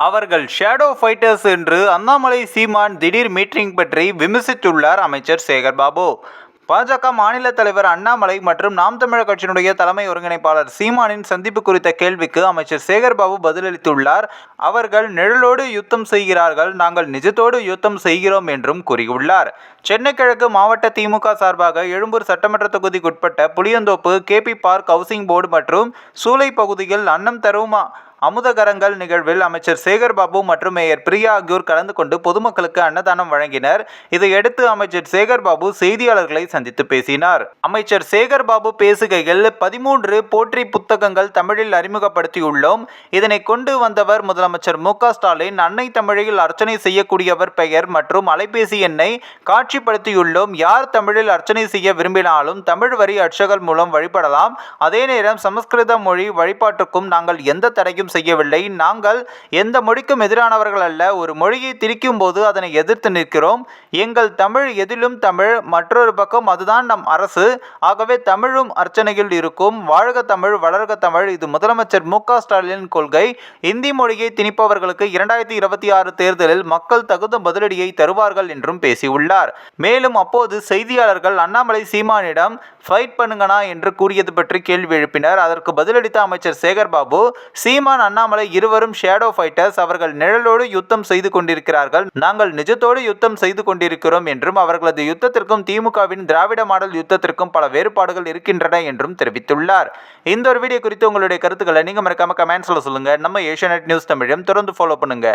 அவர்கள் shadow fighters என்று அண்ணாமலை சீமான் திடீர் மீட்டிங் பற்றி விமர்சித்துள்ளார் அமைச்சர் சேகர்பாபு பாஜக மாநில தலைவர் அண்ணாமலை மற்றும் நாம் தமிழர் கட்சியினுடைய தலைமை ஒருங்கிணைப்பாளர் சீமானின் சந்திப்பு குறித்த கேள்விக்கு அமைச்சர் சேகர்பாபு பதிலளித்துள்ளார். அவர்கள் நிழலோடு யுத்தம் செய்கிறார்கள் நாங்கள் நிஜத்தோடு யுத்தம் செய்கிறோம் என்றும் கூறியுள்ளார். சென்னை கிழக்கு மாவட்ட திமுக சார்பாக எழும்பூர் சட்டமன்ற தொகுதிக்குட்பட்ட Pulianthope KP park housing board மற்றும் சூளை பகுதியில் அன்னம் தருமா அமுதகரங்கள் நிகழ்வில் அமைச்சர் சேகர்பாபு மற்றும் மேயர் பிரியா ஆகியோர் கலந்து கொண்டு பொதுமக்களுக்கு அன்னதானம் வழங்கினர். இதையடுத்து அமைச்சர் சேகர்பாபு செய்தியாளர்களை சந்தித்து பேசினார். அமைச்சர் சேகர்பாபு பேசுகையில் பதிமூன்று போற்றி புத்தகங்கள் தமிழில் அறிமுகப்படுத்தியுள்ளோம். இதனை கொண்டு வந்தவர் முதலமைச்சர் மு ஸ்டாலின் அன்னை தமிழில் அர்ச்சனை செய்யக்கூடியவர் பெயர் மற்றும் அலைபேசி எண்ணை காட்சிப்படுத்தியுள்ளோம். யார் தமிழில் அர்ச்சனை செய்ய விரும்பினாலும் தமிழ் வரி அர்ச்சகர் மூலம் வழிபடலாம். அதே நேரம் சமஸ்கிருத மொழி வழிபாட்டுக்கும் நாங்கள் எந்த தடையும் செய்யவில்லை. நாங்கள் எந்த மொழிக்கும் எதிரானவர்கள் அல்ல. ஒரு மொழியை திரிக்கும் போது அதனை எதிர்த்து நிற்கிறோம். எங்கள் தமிழ் எதிலும் தமிழ் மற்றொரு பக்கம் அதுதான் நம் அரசு. ஆகவே தமிழும் அர்ச்சனையில் இருக்கும். வாழ்க தமிழ் வளர்க தமிழ். இது முதலமைச்சர் மு க ஸ்டாலின் கொள்கை. இந்தி மொழியை திணிப்பவர்களுக்கு இரண்டாயிரத்தி இருபத்தி ஆறு தேர்தலில் மக்கள் தகுந்த பதிலடியை தருவார்கள் என்றும் பேசியுள்ளார். மேலும் அப்போது செய்தியாளர்கள் அண்ணாமலை சீமானிடம் ஃபைட் பண்ணுங்கனா என்று கூறியது பற்றி கேள்வி எழுப்பினர். அதற்கு பதிலளித்த அமைச்சர் சேகர்பாபு சீமான் அண்ணாமலை இருவரும் ஷேடோ ஃபைட்டர்ஸ் அவர்கள் நிழலோடு யுத்தம் செய்து கொண்டிருக்கிறார்கள். நாங்கள் நிஜத்தோடு யுத்தம் செய்து கொண்டிருக்கிறோம் என்றும் அவர்களது யுத்தத்திற்கும் திமுகவின் திராவிட மாடல் யுத்தத்திற்கும் பல வேறுபாடுகள் இருக்கின்றன என்றும் தெரிவித்துள்ளார். இந்த ஒரு வீடியோ குறித்து உங்களுடைய கருத்துக்களை நீங்க மறக்காம கமெண்ட்ஸ்ல சொல்லுங்க. நம்ம ஏஷியா நியூஸ் தமிழையும் தொடர்ந்து ஃபாலோ பண்ணுங்க.